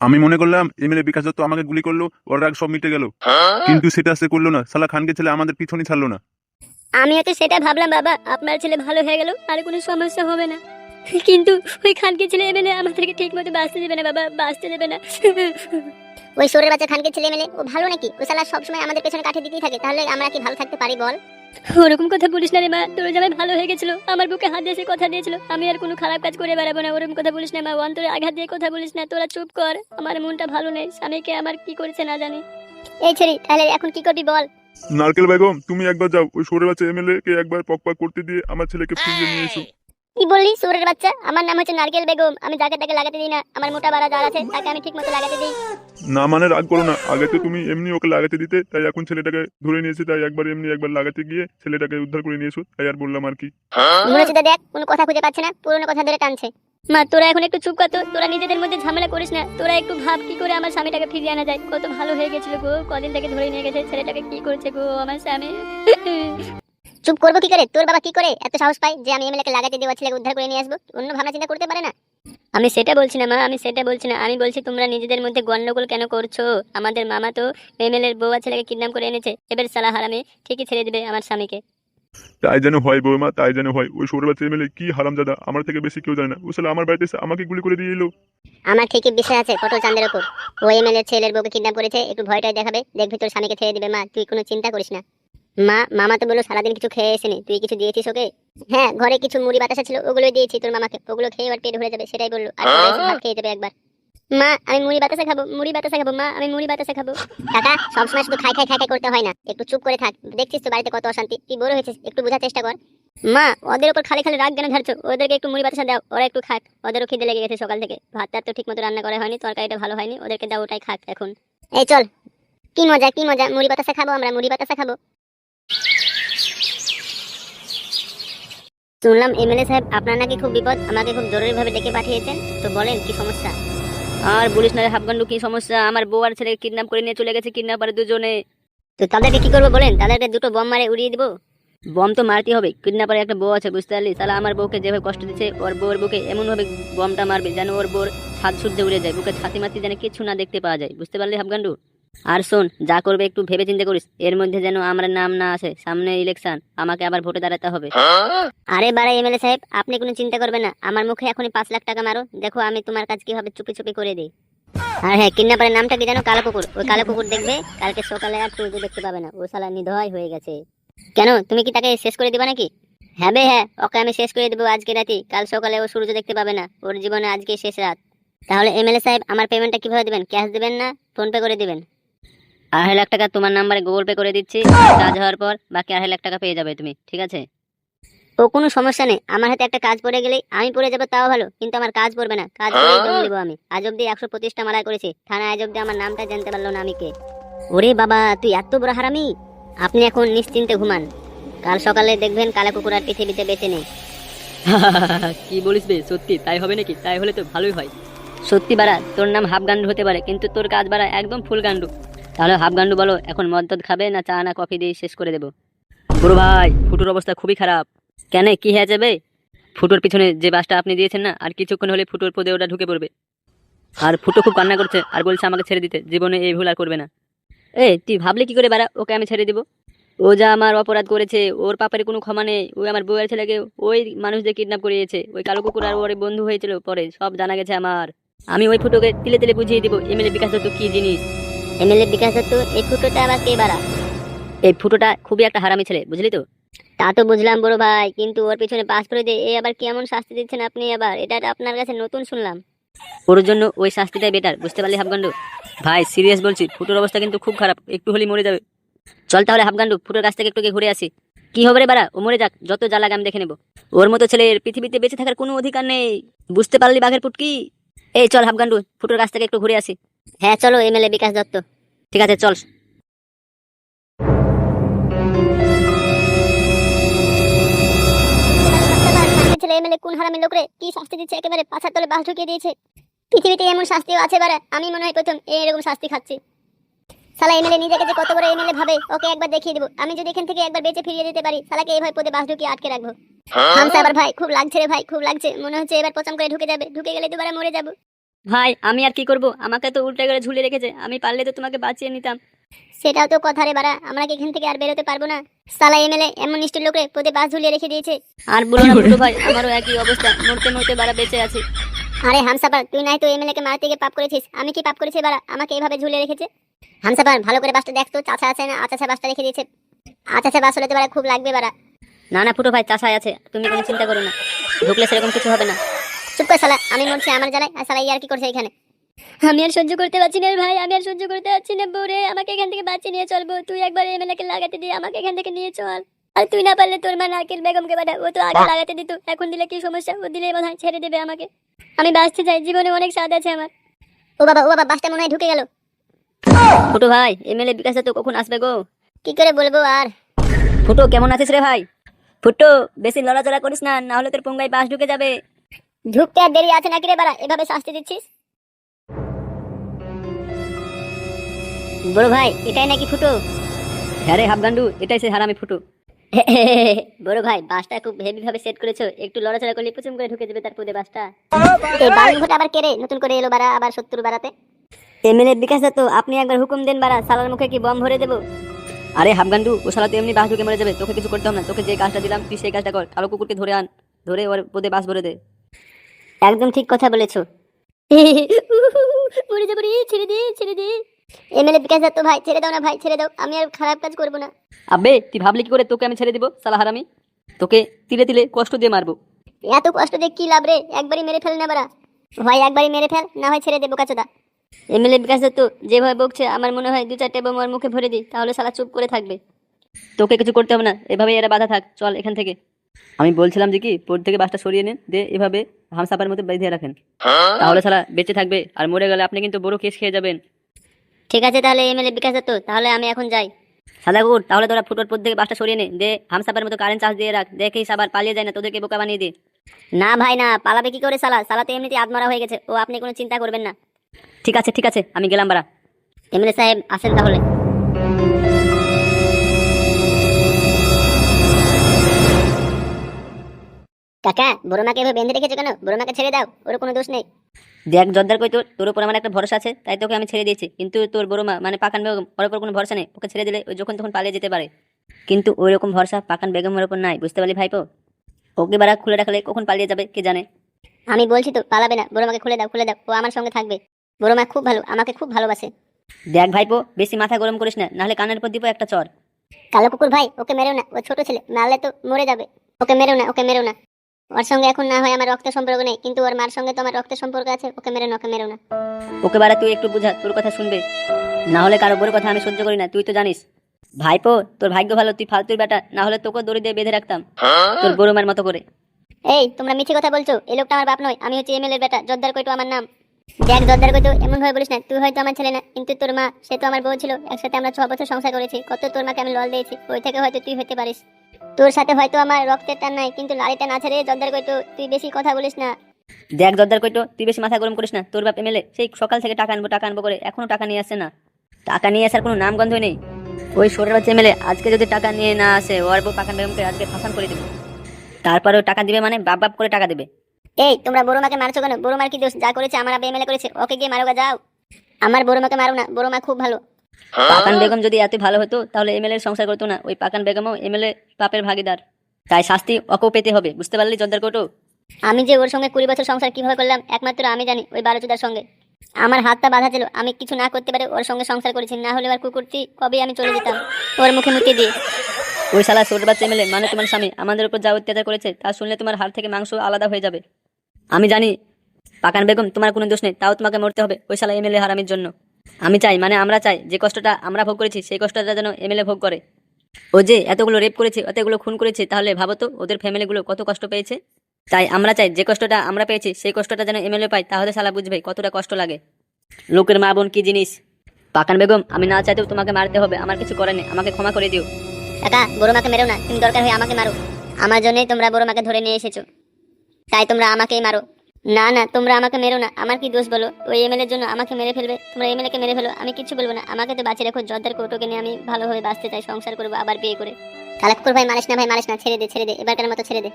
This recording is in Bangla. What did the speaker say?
আমি মনে করলাম এমএলএ বিকাশ দত্ত আমাকে গুলি করল ওর রাগ সব মিটে গেল। কিন্তু সেটা সে করল না সালা খানকে ছেলে আমাদের পিছনে ছাড়লো না। আমিও তো সেটা ভাবলাম বাবা আপনার ছেলে ভালো হয়ে গেল আর কোনো সমস্যা হবে না। কিন্তু ওই খানকে ছেলে এমএলএ আমাদেরকে ঠিক মতো বাঁচতে দেবে না বাবা বাঁচতে দেবে না। ওই সোরের বাচ্চা খানকে ছেলে মেলে ও ভালো নাকি? ও শালা সবসময় আমাদের পেছনে কাঠে দিতেই থাকে তাহলে আমরা কি ভালো থাকতে পারি বল? ওরকম কথা বলিস না রে মা। তোর জামাই ভালো হয়ে গেছিল। আমার বুকে হাত দিয়ে কথা দিয়েছিল। আমি আর কোনো খারাপ কাজ করে বেড়াবো না। ওরকম কথা বলিস না মা। অন্তরে আঘাত দিয়ে কথা বলিস না। তোরা চুপ কর। আমার মনটা ভালো নেই। স্বামীকে আমার কি করেছে না জানি। এই ছেড়ি, তাহলে এখন কি করবি বল? নারকেল বেগম, তুমি একবার যাও। ওই সরে বাচ্চা এমএলএ কে একবার পক পক করতে দিয়ে আমার ছেলেকে ফিরিয়ে নিয়ে এসো। কি বললি সোরের বাচ্চা? আমার নাম হচ্ছে নারকেল বেগম। আমি যাকে তাকে লাগাতে দিই না আমার মোটা বাড়া যার আছে তাকে আমি ঠিক মতো লাগাতে দিই। না মানে রাগ করো না আগে তো তুমি এমনি ওকে লাগাতে দিতে তাই এখন ছেলেটাকে ধরে নিয়েছি তাই একবার এমনি একবার লাগাতে গিয়ে ছেলেটাকে উদ্ধার করে নিয়ে এসো তাই আর বললাম আর কি। মনে হচ্ছে দেখ কোনো কথা খুঁজে পাচ্ছে না পুরোনো কথা ধরে টানছে। মা তোরা এখন একটু চুপ কর তো তোরা নিজেদের মধ্যে ঝামেলা করিস না তোরা একটু ভাব কি করে আমার স্বামীটাকে ফিরিয়ে আনা যায়। কত ভালো হয়ে গেছিল গো কদিন থেকে ধরে নিয়ে গেছে ছেলেটাকে কি করছে গো আমার স্বামী। চুপ করব কি করে? তোর বাবা কি করে এত সাহস পায় যে আমি এমএলএ কে লাগাতে দেওয়া ছেলেকে উদ্ধার করে নিয়ে আসব? অন্য ভাবনা চিন্তা করতে পারে না। আমি সেটা বলছি না মা আমি সেটা বলছি না। আমি বলছি তোমরা নিজেদের মধ্যে গন্ডগোল কেন করছ? আমাদের মামা তো এমএলএর বউয়া ছেলেকে কিডন্যাপ করে এনেছে। এবার সালা হারামে ঠিকই ছেড়ে দিবে আমার স্বামীকে। তাই যেন হয় বৌমা তাই যেন হয়। ওই সরে বাচ্চা এমএলএ কি হারামজাদা? আমার থেকে বেশি কেউ জানে না। ও শালা আমার বাড়িতে এসে আমাকে গুলি করে দিয়ে এলো। আমার ঠিকই বিশ্বাস আছে পটল চাঁদের ওপর। ও এমএলএ ছেলের বউকে কিডন্যাপ করেছে একটু ভয়টাই দেখাবে। দেখবি তোর স্বামীকে ছেড়ে দিবে মা। তুই কোনো চিন্তা করিস না। মা মামা তো বলল সারাদিন কিছু খেয়ে এসেনি তুই কিছু দিয়েছিস ওকে? হ্যাঁ ঘরে কিছু মুড়ি বাতাসা ছিল ওগুলো দিয়েছি তোর মামাকে ওগুলো খেয়ে এবার পেট ভরে যাবে সেটাই বলল। আর ভাত খেয়ে যাবে একবার। মা আমি মুড়ি বাতাসা খাব মুড়ি বাতাসা খাব মা আমি মুড়ি বাতাসা খাব। কাকা সবসময় শুধু খাই খাই খাই খাই করতে হয় না একটু চুপ করে থাক দেখছিস তো বাড়িতে কত অশান্তি তুই বড় হয়েছিস একটু বোঝার চেষ্টা কর। মা ওদের উপর খালি খালি রাগ কেন ঝাড়ছো? ওদেরকে একটু মুড়ি বাতাসা দাও ওরা একটু খাক ওদেরও খিদে লেগে গেছে সকাল থেকে ভাতটা তো ঠিক মতো রান্না করা হয়নি তরকারিটা ভালো হয়নি ওদেরকে দাও ওটাই খাক এখন। এই চল কি মজা কি মজা মুড়ি বাতাসা খাব আমরা মুড়ি বাতাসা খাব। শুনলাম এমএলএ সাহেব আপনার নাকি খুব বিপদ আমাকে খুব জরুরিভাবে ডেকে পাঠিয়েছেন। তো বলেন কি সমস্যা? আর বলিস না হাফগান্ডু কি সমস্যা? আমার বউ আর ছেলে কিডন্যাপ করে নিয়ে চলে গেছে কিডন্যাপার দুজনে। তো তাদেরকে কি করব বলেন? তাদেরকে দুটো বম মারে উড়িয়ে দিব? বম তো মারতে হবে। কিডন্যাপারে একটা বউ আছে বুঝতে পারলি? তাহলে আমার বউকে যেভাবে কষ্ট দিচ্ছে ওর বউর বুকে এমনভাবে বমটা মারবে যেন ওর বউর ছাদ সূর্যে উড়ে যায়। বুকে ছাতি মাতি যেন কিছু না দেখতে পাওয়া যায়। বুঝতে পারলি হাফগান্ডু আর শোন, যা করবে একটু ভেবে চিন্তা করিস। এর মধ্যে যেন আমার নাম না আসে, সামনে ইলেকশন আমাকে আবার ভোটে দাঁড়াতে হবে। আরে বাড়া এমএলএ সাহেব, আপনি কোনো চিন্তা করবেন না। আমার মুখে এখনই পাঁচ লাখ টাকা মারো। দেখো আমি তোমার কাজ কীভাবে চুপি চুপি করে দিই। আর হ্যাঁ কিডন্যাপারের নামটা কি জানো? কালো কুকুর। ওই কালো কুকুর দেখবে, কালকে সকালে আর সূর্য দেখতে পাবে না। ও শালা নিধয় হয়ে গেছে। কেন? তুমি কি তাকে শেষ করে দিবা নাকি? হ্যাঁ বে হ্যাঁ ওকে আমি শেষ করে দেবো আজকে রাতে। কাল সকালে ও সূর্য দেখতে পাবে না। ওর জীবনে আজকে শেষ রাত। তাহলে এমএলএ সাহেব, আমার পেমেন্টটা কীভাবে দিবেন? ক্যাশ দিবেন না? ফোনপে করে দিবেন? আড়াই লাখ টাকা তোমার নাম্বারে গুগল পে করে দিচ্ছি। কাজ হওয়ার পর বাকি আড়াই লাখ টাকা পেয়ে যাবে তুমি ঠিক আছে? ও কোনো সমস্যা নেই। আমার হাতে একটা কাজ পড়ে গেলেই আমি পড়ে যাব তাও ভালো। কিন্তু আমার কাজ পড়বে না। কাজ করেই দম দেবো আমি। আজ অব্দি একশো পঁচিশটা মারাই করেছি। থানায় আজ অব্দি আমার নামটা জানতে পারল না আমি কে। ওরে বাবা তুই এত বড় হারামি! আপনি এখন নিশ্চিন্তে ঘুমান। কাল সকালে দেখবেন কালা কুকুর আর পৃথিবীতে বেঁচে নেই। কি বলিস বে সত্যি তাই হবে নাকি? তাই হলে তো ভালোই হয়। সত্যি বাড়া তোর নাম হাফ গান্ডু হতে পারে কিন্তু তোর কাজ বাড়া একদম ফুল গান্ডু তাহলে হাফ গান্ডু বলো, এখন মদ খাবে না চা না কফি দিয়ে শেষ করে দেবো? বড় ভাই, ফুটোর অবস্থা খুবই খারাপ। কেন, কি হয়ে যাবে? ফুটোর পিছনে যে বাসটা আপনি দিয়েছেন না, আর কিছুক্ষণ হলে ফুটোর পদে ওটা ঢুকে পড়বে। আর ফুটো খুব কান্না করছে, আর বলছে আমাকে ছেড়ে দিতে, জীবনে এই ভুল আর করবে না। এ, তুই ভাবলে কি করে বাড়া, ওকে আমি ছেড়ে দিব? ও যা আমার অপরাধ করেছে, ওর পাপের কোনো ক্ষমা নেই, ওই আমার বউয়ের ছেলেকে ওই মানুষদের কিডন্যাপ করিয়েছে, ওই কালো কুকুর আর ওর বন্ধু হয়েছিল পরে, সব জানা গেছে আমার। আমি ওই ফুটোকে তিলে তিলে বুঝিয়ে দিব, এমএলএ বিকাশ দত্ত কি জিনিস? এমএলএ বিকাশ দত্ত এই ফুটোটা আবার কে বাড়া? এই ফুটোটা খুবই একটা হারামি ছেলে বুঝলি তো? তা তো বুঝলাম বড় ভাই কিন্তু ওর পিছনে পাস করে দিয়ে এই আবার কেমন শাস্তি দিচ্ছেন আপনি আবার? এটা আপনার কাছে নতুন শুনলাম। ওর জন্য ওই শাস্তিটাই বেটার বুঝতে পারলি হাফগান্ডু? ভাই সিরিয়াস বলছি ফুটোর অবস্থা কিন্তু খুব খারাপ একটু হলেই মরে যাবে। চল তাহলে হাফগান্ডু ফুটোর কাছ থেকে একটু ঘুরে আসি। কি হবে রে বাড়া? ও মরে যাক যত লাগে আমি দেখে নেব। ওর মতো ছেলের পৃথিবীতে বেঁচে থাকার কোনো অধিকার নেই। বুঝতে পারলি বাঘের পুটকি? এই চল হাফগান্ডু ফুটোর কাছ থেকে একটু ঘুরে আসি। হ্যাঁ চলো এমএলএ বিকাশ দত্ত। ঠিক আছে চল। ছেলে এমএলএ কোন হারামি লোকরে কি শাস্তি দিচ্ছে? একেবারে পাছার তলে বাস ঢুকিয়ে দিয়েছে। পৃথিবীতে এমন শাস্তিও আছে বারে আমি মনে হয় প্রথম এরকম শাস্তি খাচ্ছি। সালা এমএলএ নিজেকে যে কত বড় এমএলএ ভাবে ওকে একবার দেখিয়ে দেবো। আমি যদি এখান থেকে একবার বেঁচে ফিরিয়ে দিতে পারি সালাকে এইভাবে পদে বাস ঢুকিয়ে আটকে রাখব। হামসা আবার ভাই খুব লাগছে রে ভাই খুব লাগছে। মনে হচ্ছে এবার পচম করে ঢুকে যাবে। ঢুকে গেলে দুবারে মরে যাব। ভাই আমি আর কি করব? আমাকে তো উল্টে করে ঝুলে রেখেছে। আমি পারলে তো তোমাকে বাঁচিয়ে নিতাম। সেটাও তো কথা রে বাড়া। আমরা কি এখান থেকে আর বেরোতে পারব না? সালা এমএলএ এমন নিষ্ঠুর লোকে পদে বাস ঝুলিয়ে রেখে দিয়েছে। আর বলো না ফুটো ভাই আমারও একই অবস্থা। মরতে মরতে বাড়া বেঁচে আছি। আরে হামসাপার তুই নাই তো এমএলএ কে মারতে গিয়ে পাপ করেছিস। আমি কি পাপ করেছি বাড়া? আমাকে এইভাবে ঝুলিয়ে রেখেছে? হামসাপার ভালো করে বাসটা দেখ তো। চাচা আছে না? আচাচা বাসটা রেখে দিয়েছে। আচাচা বাস হলে তো বাড়া খুব লাগবে বাড়া। না না ফুটো ভাই চাষায় আছে। তুমি কোনো চিন্তা করো না। ঢুকলে সেরকম কিছু হবে না। চুপ কর শালা আমি মরছি আমার জ্বালায়। আর ইয়ার কি করছে এখানে? আমি আর সহ্য করতে পারছি না ভাই আমি আর সহ্য করতে পারছি না বউরে। আমাকে এখান থেকে বাঁচিয়ে নিয়ে চলবো তুই একবার এমএলএ কে লাগাতে দিয়ে আমাকে এখান থেকে নিয়ে চল। আর তুই না পারলে তোর মা নারকেল বেগমকে পাঠা ও তো আগে লাগাতে দিত এখন দিলে কি সমস্যা? ও দিলে বোধ ছেড়ে দেবে আমাকে। আমি বাঁচতে চাই জীবনে অনেক স্বাদ আছে আমার। ও বাবা ও বাবা বাসটা মনে হয় ঢুকে গেল। ফুটো ভাই এমএলএ বিকাশে তো কখন আসবে গো? কি করে বলব আর? ফুটো কেমন আছিস রে ভাই? ফুটো বেশি লড়াচড়া করিস না না হলে তোর পোঙ্গায় বাস ঢুকে যাবে। ঢুকতে আর দেরি আছে নাকি রে বাড়া? এভাবে শাস্তি দিচ্ছিস? বড় ভাই এটাই নাকি ফুটো? হ্যাঁ রে হাফগান্ডু এটাই সে হারামি ফুটো। বড় ভাই বাসটা খুব হেভি ভাবে সেট করেছ। একটু লড়াচড়া করলে পুচুম করে ঢুকে যাবে তার পদে বাসটা। এই মুখটা আবার কেড়ে নতুন করে এলো বাড়া আবার শত্রু বাড়াতে এমএলএ বিকাশ তো আপনি একবার হুকুম দেন বাড়া সালার মুখে কি বম ভরে দেবো? আরে হাফগান্ডু ও শালা তো এমনি বাস ঢুকে মরে যাবে তোকে কিছু করতে হবে না। তোকে যে কাজটা দিলাম তুই সেই কাজটা কর। কালো কুকুরকে ধরে আন। ধরে ওর পদে বাস ভরে দে। একদম ঠিক কথা বলেছ। মরে যাব রে ছেড়ে দে ছেড়ে দে। এমএলএ বিকাশ দত্ত ভাই ছেড়ে দাও না ভাই ছেড়ে দাও। আমি আর খারাপ কাজ করব না। আবে তুই ভাবলি কি করে তোকে আমি ছেড়ে দিব সালা হারামি? তোকে তিলে তিলে কষ্ট দিয়ে মারবো। এত কষ্ট দিয়ে কি লাভ রে? একবারই মেরে ফেল না বাড়া। হয় একবারই মেরে ফেল না হয় ছেড়ে দেবো কাচোদা এমএলএ বিকাশ দত্ত যেভাবে বকছে আমার মনে হয় দু চারটে বোম ওর মুখে ভরে দিই তাহলে সালা চুপ করে থাকবে। তোকে কিছু করতে হবে না এভাবে এরা বাধা থাক চল এখান থেকে। আমি বলছিলাম যে কি পোর্ট থেকে বাসটা সরিয়ে নিন দিয়ে এভাবে হামসাপার মতো বেঁধে রাখেন। তাহলে সালা বেঁচে থাকবে আর মরে গেলে আপনি কিন্তু বড় কেস খেয়ে যাবেন। ঠিক আছে তাহলে এমএলএ বিকাশ দত্ত তাহলে আমি এখন যাই। সাদা কুকুর তাহলে তোরা ফুটোর পর থেকে বাসটা সরিয়ে নে দে হামসাপার মতো কারেন্ট চার্জ দিয়ে রাখ দেখেই সাবার পালিয়ে যায় না তোদেরকে বোকা বানিয়ে দে। না ভাই না পালাবে কি করে সালা সালা তো এমনিতে আদমারা হয়ে গেছে ও আপনি কোনো চিন্তা করবেন না। ঠিক আছে ঠিক আছে আমি গেলাম বারা এমএলএ সাহেব আসেন তাহলে। কাকা বড় মাকে এভাবে বেঁধে রেখেছো কেন? বড় মাকে ছেড়ে দাও ওর কোনো দোষ নেই। দেখ জর্দার কই তোর? তোর উপর আমার একটা ভরসা আছে তাই তোকে আমি ছেড়ে দিয়েছি। কিন্তু তোর বড় মা মানে পাকান বেগম ওর উপর কোনো ভরসা নেই। ওকে ছেড়ে দিলে ওই যখন তখন পালিয়ে যেতে পারে। কিন্তু ওই রকম ভরসা পাকান বেগমের উপর নাই বুঝতে পারলি ভাইপো? ওকে বারা খুলে রাখলে কখন পালিয়ে যাবে কে জানে? আমি বলছি তো পালাবে না। বড় মাকে খুলে দাও খুলে দাও ও আমার সঙ্গে থাকবে। বড় মা খুব ভালো আমাকে খুব ভালোবাসে। দেখ ভাইপো বেশি মাথা গরম করিস না নাহলে কানের উপর দিব একটা চর। কালো কুকুর ভাই ওকে মেরেও না। ও ছোট ছেলে মারলে তো মরে যাবে। ওকে মেরেও না ওকে মেরেও না। ওর সঙ্গে এখন না হয় আমার রক্তের সম্পর্ক নেই কিন্তু ওর মার সঙ্গে তো আমার রক্তের সম্পর্ক আছে ওকে মেরো না ওকে মেরো না। ওকে বারা তুই একটু বুঝা তোর কথা শুনবে। না হলে কারও বড় কথা আমি সহ্য করি না তুই তো জানিস। ভাইপো তোর ভাগ্য ভালো তুই ফালতুর বেটা না হলে তোকে দড়ি দিয়ে বেঁধে রাখতাম। তোর বড় মার মতো করে। এই তোমরা মিথ্যে কথা বলছো এই লোকটা আমার বাপ নয় আমি হচ্ছে এমএলএ এর বেটা জর্দার কইটো আমার নাম। দেখ জর্দার কইটো এমন ভাবে বলিস না তুই হয়তো আমার ছেলে না কিন্তু তোর মা সে তো আমার বউ ছিল একসাথে আমরা ছ বছর সংসার করেছি কত তোর মাকে আমি লল দিয়েছি ওই থেকে হয়তো তুই হতে পারিস। তোর সাথে হয়তো আমার রক্তের টান নাই কিন্তু লাড়িটা না ছেড়ে জর্দার কইটো তুই বেশি কথা বলিস না। দেখ জর্দার কইটো তুই বেশি মাথা গরম করিস না তোর বাপ এমএলএ সেই সকাল থেকে টাকা আনব টাকা আনব করে এখনও টাকা নিয়ে আসছে না। টাকা নিয়ে আসার কোনো নাম গন্ধই নেই। ওই সোরের বাচ্চা এমএলএ আজকে যদি টাকা নিয়ে না আসে ওর বউ পাকান বেগমকে আজকে ফাঁসান করে দেবে। তারপরেও টাকা দিবে মানে বাপ বাপ করে টাকা দেবে। এই তোমরা বড় মাকে মারছো কেন? বড় মার কি দোষ? যা করেছে আমার আবে এমএলএ করেছে ওকে গিয়ে মারোগা যাও। আমার বড় মাকে মারো না বড় মা খুব ভালো। পাকান বেগম যদি এত ভালো হতো তাহলে এমএলএ সংসার করতো না। ওই পাকান বেগমও এমএলএ পাপের ভাগিদার। তাই শাস্তি ওকেও পেতে হবে। বুঝতে পারলি জর্দার কোটো? আমি যে ওর সঙ্গে কুড়ি বছর সংসার কীভাবে করলাম একমাত্র আমি জানি ওই বারোচুদার সঙ্গে। আমার হাতটা বাঁধা ছিল আমি কিছু না করতে পারে ওর সঙ্গে সংসার করেছি না হলে আর কুকুরটি কবে আমি চলে যেতাম ওর মুখে মুখে দিয়ে। ওই শালা ছোট বাচ্চা এমএলএ মানে তোমার স্বামী আমাদের উপর যা অত্যাচার করেছে তা শুনলে তোমার হাড় থেকে মাংস আলাদা হয়ে যাবে। আমি জানি পাকান বেগম তোমার কোনো দোষ নেই তাও তোমাকে মরতে হবে ওই শালা এমএলএ হারামির জন্য। আমি চাই মানে আমরা চাই, যে কষ্টটা আমরা ভোগ করেছি, সেই কষ্টটা যেন এমএলএ ভোগ করে। ও যে এতগুলো রেপ করেছে এতগুলো খুন করেছে, তাহলে ভাবো তো, ওদের ফ্যামিলিগুলো কত কষ্ট পেয়েছে? তাই আমরা চাই, যে কষ্টটা আমরা পেয়েছি, সেই কষ্টটা যেন এমএলএ পাই তাহলে শালা বুঝবে কতটা কষ্ট লাগে। লোকের মা বোন কি জিনিস? পাকান বেগম, আমি না চাইতেও তোমাকে মারতে হবে, আমার কিছু করার নেই, আমাকে ক্ষমা করে দিও। কাকা বড় মাকে মেরো না, তুমি দরকার হয় আমাকে মারো। আমার জন্যই তোমরা বড় মাকে ধরে নিয়ে এসেছ। তাই তোমরা আমাকেই মারো। না না, তোমরা আমাকে মেরো না। আমার কি দোষ বলো? ওই এম জন্য আমাকে মেরে ফেলবে? তোমরা এম কে মেরে ফেলো। আমি কিছু বলব না। আমাকে তো বাঁচিয়ে রাখো। জর্দার কৌটোকে নিয়ে আমি ভালোভাবে বাঁচতে চাই। সংসার করব, আবার বিয়ে করে। কালাকুর ভাই মারিস না ভাই মারিস না। ছেড়ে দে ছেড়ে দে। এবারকার মতো ছেড়ে দে।